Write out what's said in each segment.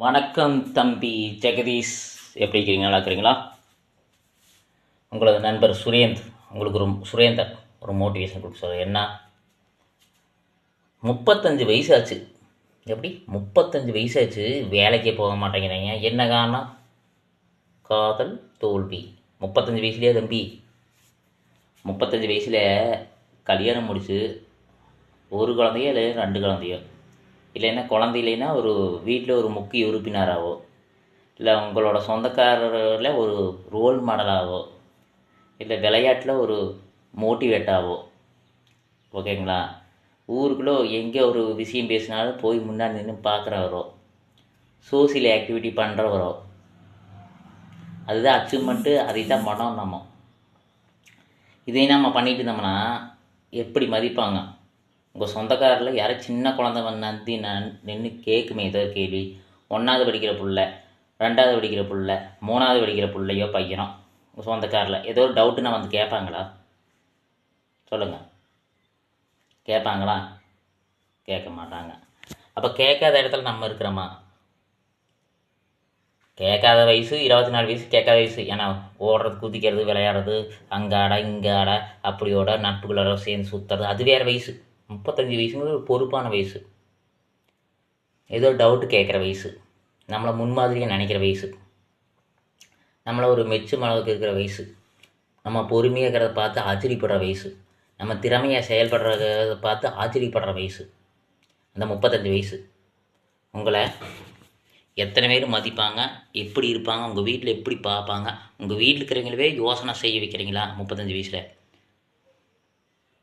வணக்கம் தம்பி ஜெகதீஷ். எப்படி இருக்கிறீங்க நல்லா இருக்கிறீங்களா? உங்களது நண்பர் சுரேந்த். உங்களுக்கு ஒரு சுரேந்தர் ஒரு மோட்டிவேஷன் கொடுக்க என்ன? முப்பத்தஞ்சு வயசாச்சு. எப்படி? முப்பத்தஞ்சு வயசாச்சு. வேலைக்கே போக மாட்டேங்கிறீங்க. என்ன காரணம்? காதல் தோல்வி. முப்பத்தஞ்சு வயசுலேயே தம்பி? முப்பத்தஞ்சு வயசில் கல்யாணம் முடிச்சு ஒரு குழந்தையோ இல்லை ரெண்டு குழந்தையோ? இல்லைன்னா குழந்தை இல்லைன்னா ஒரு வீட்டில் ஒரு முக்கிய உறுப்பினராகவோ இல்லை உங்களோட சொந்தக்காரரில் ஒரு ரோல் மாடலாகவோ இல்லை விளையாட்டில் ஒரு மோட்டிவேட்டாகவோ ஓகேங்களா? ஊருக்குள்ளே எங்கே ஒரு விஷயம் பேசினாலும் போய் முன்னாடி நின்று பார்க்குறவரோ சோசியல் ஆக்டிவிட்டி பண்ணுறவரோ அதுதான் அச்சீவ்மெண்ட்டு அதை தான் பண்ணோம் நம்ம இதே நம்ம பண்ணிட்டு இருந்தோம்னா எப்படி மதிப்பாங்க? உங்கள் சொந்தக்காரில் யாரும் சின்ன குழந்தை வந்தாந்தி நான் நின்று கேட்குமே ஏதோ கேள்வி. ஒன்றாவது படிக்கிற பிள்ள ரெண்டாவது படிக்கிற பிள்ள மூணாவது படிக்கிற பிள்ளையோ பையனோ உங்கள் சொந்தக்காரில் ஏதோ ஒரு டவுட்டுன்னா வந்து கேட்பாங்களா சொல்லுங்கள் கேட்பாங்களா கேட்க மாட்டாங்க. அப்போ கேட்காத இடத்துல நம்ம இருக்கிறோமா? கேட்காத வயசு இருபத்தி நாலு வயசு கேட்காத வயசு. ஏன்னா ஓடுறது குதிக்கிறது விளையாடுறது அங்காட இங்காட அப்படியோட நட்புகளோட சேர்ந்து சுற்றுறது அது வேறு வயசு. முப்பத்தஞ்சு வயசுங்கிறது ஒரு பொறுப்பான வயசு. ஏதோ டவுட்டு கேட்குற வயசு. நம்மளை முன்மாதிரியாக நினைக்கிற வயசு. நம்மளை ஒரு மெச்சும் அளவுக்கு இருக்கிற வயசு. நம்ம பொறுமையாக இருக்கிறத பார்த்து ஆச்சரியப்படுற வயசு. நம்ம திறமையாக செயல்படுறத பார்த்து ஆச்சரியப்படுற வயசு. அந்த முப்பத்தஞ்சு வயசு. உங்களை எத்தனை பேர் மதிப்பாங்க? எப்படி இருப்பாங்க? உங்கள் வீட்டில் எப்படி பார்ப்பாங்க? உங்கள் வீட்டில் இருக்கிறவங்களவே யோசனை செய்ய வைக்கிறீங்களா? முப்பத்தஞ்சு வயசில்.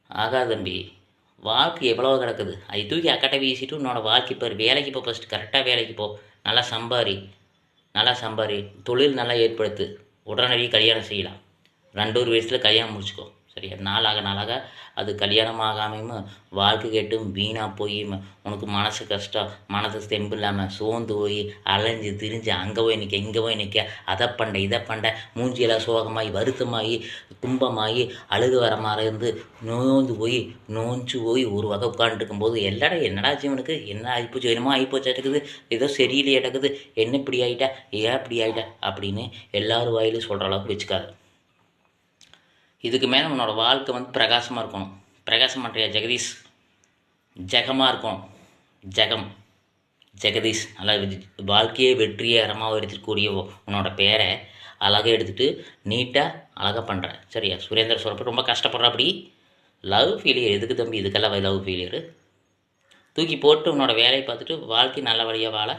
ஆகா தம்பி வாழ்க்கை எவ்வளோ கிடக்குது. அதை தூக்கி அக்கட்டை வீசிட்டு உன்னோட வாழ்க்கை இப்போ வேலைக்கு போ ஃபஸ்ட்டு கரெக்டாக வேலைக்கு போ. நல்லா சம்பாரி. நல்லா சம்பாரி. தொழில் நல்லா ஏற்படுத்து. உடனடியாக கல்யாணம் செய்யலாம். ரெண்டு ஒரு வயசில் கல்யாணம் முடிச்சுக்கோ. சரியா நாளாக நாளாக அது கல்யாணமாகாமையும் வாழ்க்கை கேட்டும் வீணாக போய் உனக்கு மனசு கஷ்டம் மனசு தெம்பு இல்லாமல் சோர்ந்து போய் அலைஞ்சு திரிஞ்சு அங்கே போய் நிற்க இங்கே போய் நிற்க அதை பண்ண இதை பண்ண மூஞ்சியெல்லாம் சோகமாகி வருத்தமாகி கும்பமாகி அழுகு வர மாதிரி இருந்து நோந்து போய் நோஞ்சு போய் ஒரு வகை உட்காந்துருக்கும் போது எல்லாரும் என்னடா ஜீவனுக்கு என்ன ஆகிப்போச்சு என்னமோ ஆகிப்போச்சு இருக்குது. ஏதோ சரியில்லையே கிடக்குது. என்ன இப்படி ஆகிட்டா ஏன் இப்படி ஆகிட்டா அப்படின்னு எல்லாரும் வாயிலும் சொல்கிற அளவுக்கு வச்சுக்காது. இதுக்கு மேலே உன்னோட வாழ்க்கை வந்து பிரகாசமாக இருக்கணும். பிரகாசம் பண்ணுறியா ஜெகதீஷ்? ஜெகமாக இருக்கும் ஜெகம். ஜெகதீஷ் நல்லா வாழ்க்கையே வாழ்க்கையே அறமாக எடுத்துக்கூடிய உன்னோட பேரை அழகாக எடுத்துகிட்டு நீட்டாக அழகாக பண்ணுற சரியா? சுரேந்தர் சொல்கிறப்ப ரொம்ப கஷ்டப்படுற அப்படி லவ் ஃபெயிலியர் எதுக்கு தம்பி? இதுக்கெல்லாம் லவ் ஃபெயிலியர் தூக்கி போட்டு உன்னோட வேலையை பார்த்துட்டு வாழ்க்கை நல்ல வழியாக வாழ